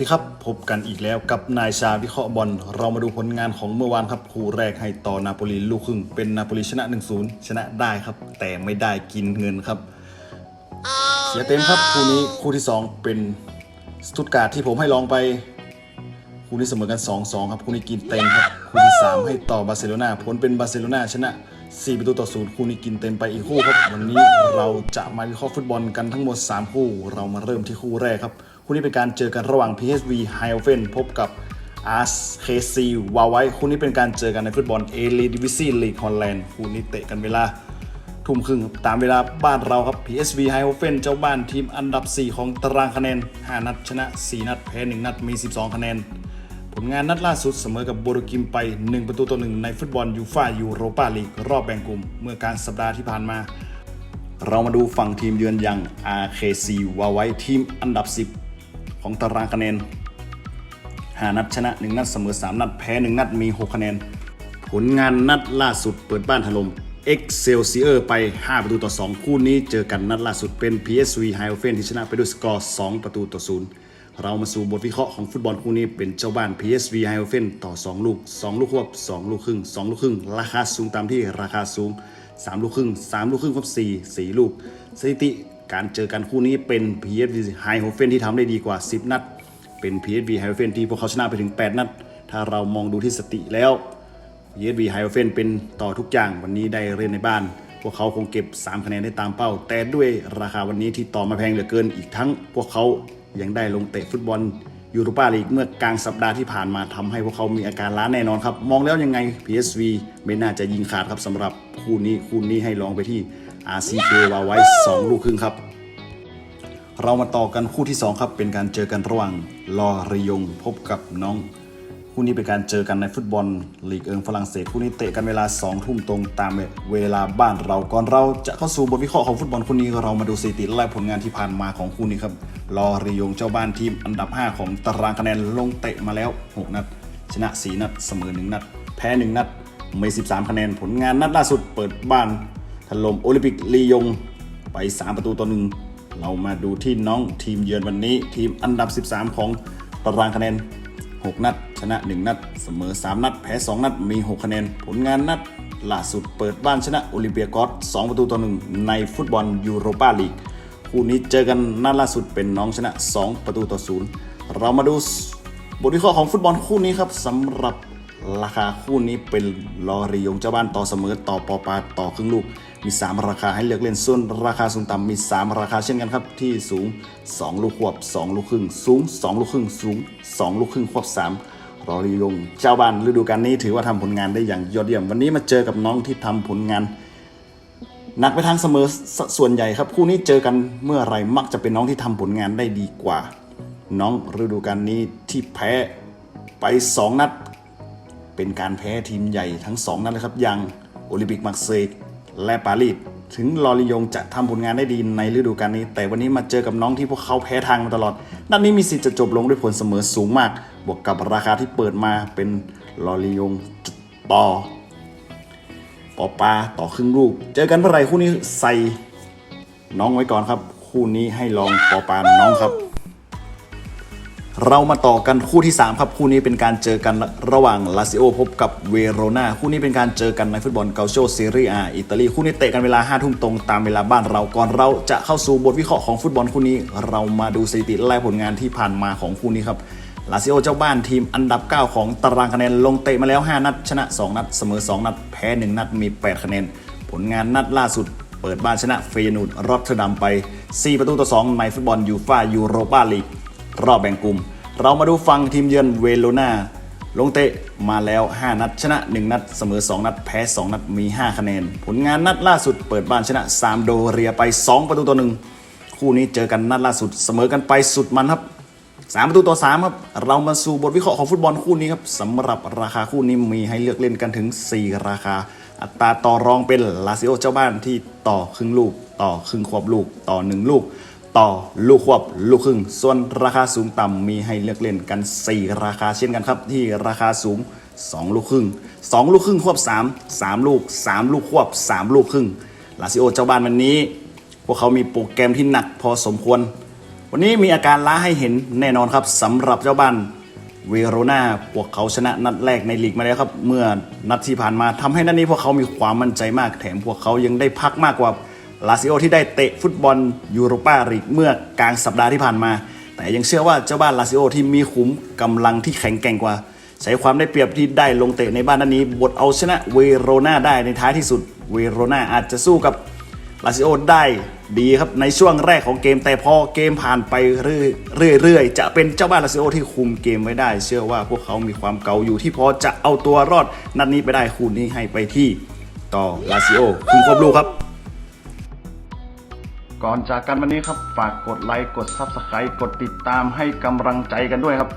ดีครับ พบกันอีกแล้วกับนายชาวิเคราะห์บอล เรามาดูผลงานของเมื่อวานครับ คู่แรกให้ต่อนาโปลีลูกครึ่ง เป็นนาโปลีชนะ 1-0 ชนะได้ครับ แต่ไม่ได้กินเงินครับ เสียเต็มครับ คู่นี้คู่ที่ 2 เป็นสตุตการ์ดที่ผมให้ลองไป คู่นี้เสมอกัน 2-2 ครับคู่นี้กินเต็มครับ คู่ที่ 3 ให้ต่อบาร์เซโลนาผลเป็นบาร์เซโลนาชนะ4ประตูต่อศูนย์คู่นี้กินเต็มไปอีกคู่ครับ วันนี้เราจะมาวิเคราะห์ฟุตบอลกันทั้งหมด 3 คู่ เรามาเริ่มที่คู่แรกครับ คู่นี้เป็นการเจอกันระหว่าง PSV h i o f e n พบกับ RKC วาไว้คู่นี้เป็นการเจอกันในฟุตบอล A l e d i v i s i League Holland คู่นี้เตะกันเวลาทุ่มครึ่งครับตามเวลาบ้านเราครับ PSV h i o f e n เจ้าบ้านทีมอันดับ 4 ของตารางคะแนน 5 นัดชนะ 4 นัดแพ้ 1 นัดมี 12 คะแนน ผลงานนัดล่าสุดเสมอกับโบโรกิมไป 1 ประตูต่อ1ในฟุตบอลยูฟ่ายูโรปาลีกรอบแบ่งกลุ่ม เมื่อกลารสัปดาห์ที่ผ่านมาเรามาดูฝั่งทีมเยือนอย่าง RKC วาไว้ทีมอันดับ 10 ของตารางคะแนน5นัดชนะ 1 นัดเสมอ 3 นัดแพ้ 1 นัดมี 6 คะแนน ผลงานนัดล่าสุดเปิดบ้านถล่ม Excelsior ไป 5 ประตูต่อ 2 คู่นี้เจอกันนัดล่าสุดเป็น PSV h i o f e n ที่ชนะไปด้วยสกอร์ 2 ประตูต่อ 0 เรามาสู่บทวิเคราะห์ของฟุตบอลคู่นี้เป็นเจ้าบ้าน PSV h i o f e n ต่อ 2 ลูก 2 ลูกควบ 2 ลูกครึ่ง 2 ลูกครึ่ง ราคาสูงตามที่ราคาสูง 3 ลูกครึ่ง 3 ลูกครึ่งควบ4 4 ลูก สถิติ การเจอกันคู่นี้เป็น PSV h i o f e n ที่ทำได้ดีกว่า 10 นัด เป็น PSV h i o f e n ที่พวกเขาชนะไปถึง 8 นัด ถ้าเรามองดูที่สติแล้ว PSV h i o f e n เป็นต่อทุกอย่างวันนี้ได้เรียนในบ้าน พวกเขาคงเก็บ 3 คะแนนได้ตามเป้า แต่ด้วยราคาวันนี้ที่ต่อมาแพงเหลือเกินอีกทั้ง พวกเขายังได้ลงเตะฟุตบอลยูโรปาลีกเมื่อกลางสัปดาห์ที่ผ่านมาทำให้พวกเขามีอาการล้าแน่นอนครับ มองแล้วยังไง PSV ไม่น่าจะยิงขาดครับสำหรับคู่นี้คู่นี้ให้ลองไปที่ RCK วาไว้ 2 ลูกครึ่งครับ เรามาต่อกันคู่ที่ 2 ครับ เป็นการเจอกันระหว่างลอริยงพบกับน้อง คู่นี้เป็นการเจอกันในฟุตบอลลีกเอิงฝรั่งเศส คู่นี้เตะกันเวลา 2 ทุ่มตรงตามเวลาบ้านเรา ก่อนเราจะเข้าสู่บทวิเคราะห์ของฟุตบอลคู่นี้เรามาดูสถิติและผลงานที่ผ่านมาของคู่นี้ครับลอริยงเจ้าบ้านทีมอันดับ 5 ของตารางคะแนนลงเตะมาแล้ว 6 นัด ชนะ 4 นัด เสมอ 1 นัด แพ้ 1 นัดมี 13 คะแนนผลงานนัดล่าสุดเปิดบ้าน ถล่มโอลิมปิกลียงไป 3 ประตูต่อหนึ่งเรามาดูที่น้องทีมเยือนวันนี้ ทีมอันดับ 13 ของตารางคะแนน 6 นัด ชนะ 1 นัด เสมอ 3 นัด แพ้ 2 นัด มี 6 คะแนน ผลงานนัดล่าสุดเปิดบ้านชนะโอลิมเปียกอส2ประตูต่อ1ในฟุตบอลยูโรปาลีกคู่นี้เจอกันนัดล่าสุดเป็นน้องชนะ 2 ประตูต่อ0เรามาดูบทวิเคราะห์ของฟุตบอลคู่นี้ครับสำหรับราคาคู่นี้เป็นลอริยงเจ้าบ้านต่อเสมอต่อปอปาต่อครึ่งลูก มี 3 ราคาให้เลือกเล่นส่วนราคาสูงต่ำมี 3 ราคาเช่นกันครับ ที่สูง 2 ลูกควบ 2 ลูกครึ่ง สูง 2 ลูกครึ่ง สูง 2 ลูกครึ่งควบ3ลอริยง เจ้าบ้านฤดูกาลนี้ถือว่าทำผลงานได้อย่างยอดเยี่ยม วันนี้มาเจอกับน้องที่ทำผลงานหนักไปทางเสมอสส่วนใหญ่ครับ คู่นี้เจอกันเมื่อไรมักจะเป็นน้องที่ทำผลงานได้ดีกว่า น้องฤดูกาลนี้ที่แพ้ไป 2 นัด เป็นการแพ้ทีมใหญ่ทั้ง 2 นัดเลยครับ อย่างโอลิมปิกมาร์เซย์ และปารีสถึงลอริยงจะทำผลงานได้ดีในฤดูกาลนี้ แต่วันนี้มาเจอกับน้องที่พวกเขาแพ้ทางมาตลอด นัดนี้มีสิทธิ์จะจบลงด้วยผลเสมอสูงมาก บวกกับราคาที่เปิดมาเป็นลอริยงต่อปอปลาต่อครึ่งลูก เจอกันเมื่อไหรคู่นี้ใส่น้องไว้ก่อนครับ คู่นี้ให้ลองปอปลาน้องครับ เรามาต่อกันคู่ที่ 3 ครับ คู่นี้เป็นการเจอกันระหว่างลาซิโอพบกับเวโรนาคู่นี้เป็นการเจอกันในฟุตบอลเกาโชซีเรียอิตาลีคู่นี้เตะกันเวลา5ทุ่มตรงตามเวลาบ้านเราก่อนเราจะเข้าสู่บทวิเคราะห์ของฟุตบอลคู่นี้ เรามาดูสถิติและผลงานที่ผ่านมาของคู่นี้ครับลาซิโอเจ้าบ้านทีมอันดับ 9 ของตารางคะแนนลงเตะมาแล้ว 5 นัด ชนะ 2 นัด เสมอ 2 นัด แพ้ 1 นัดมี 8 คะแนน ผลงานนัดล่าสุดเปิดบ้านชนะเฟยนูดรอตเทอร์ดัมไป 4 ประตูต่อ 2 ในฟุตบอลยูฟ่ายูโรปาลีก รอบแบ่งกลุ่ม เรามาดูฟังทีมเยือนเวโรนาลงเตะมาแล้ว 5 นัด ชนะ 1 นัด เสมอ 2 นัด แพ้ 2 นัด มี 5 คะแนน ผลงานนัดล่าสุดเปิดบ้านชนะซามโดเรียไป 2 ประตูต่อ1คู่นี้เจอกันนัดล่าสุดเสมอกันไปสุดมันครับสามประตูต่อสามครับ เรามาสู่บทวิเคราะห์ของฟุตบอลคู่นี้ครับสำหรับราคาคู่นี้มีให้เลือกเล่นกันถึง 4 ราคา อัตราต่อรองเป็นลาซิโอเจ้าบ้านที่ต่อครึ่งลูก ต่อครึ่งควบลูก ต่อ 1 ลูก ต่อลูกควบลูกครึ่ง ส่วนราคาสูงต่ำมีให้เลือกเล่นกัน 4 ราคาเช่นกันครับ ที่ราคาสูง 2 ลูกครึ่ง 2 ลูกครึ่งควบ 3 3 ลูก 3 ลูกควบ 3 ลูกครึ่งลาซิโอเจ้าบ้านวันนี้ พวกเขามีโปรแกรมที่หนักพอสมควร วันนี้มีอาการล้าให้เห็นแน่นอนครับสำหรับเจ้าบ้านเวโรนาพวกเขาชนะนัดแรกในลีกมาแล้วครับ เมื่อนัดที่ผ่านมาทำให้นัดนี้พวกเขามีความมั่นใจมากแถมพวกเขายังได้พักมากกว่า ลาซิโอที่ได้เตะฟุตบอลยูโรปาลีกเมื่อกลางสัปดาห์ที่ผ่านมา แต่ยังเชื่อว่าเจ้าบ้านลาซิโอที่มีขุมกำลังที่แข็งแกร่งกว่า ใช้ความได้เปรียบที่ได้ลงเตะในบ้านนัดนี้ บทเอาชนะเวโรนาได้ในท้ายที่สุด เวโรนาอาจจะสู้กับลาซิโอได้ดีครับในช่วงแรกของเกมแต่พอเกมผ่านไปเรื่อยๆจะเป็นเจ้าบ้านลาซิโอที่คุมเกมไว้ได้ เชื่อว่าพวกเขามีความเก่าอยู่ที่พอจะเอาตัวรอดนัดนี้ไปได้คู่นี้ให้ไปที่ต่อลาซิโอคุณควบลูกครับ ก่อนจากกันวันนี้ครับ ฝากกดไลค์ กด Subscribe กดติดตามให้กำลังใจกันด้วยครับ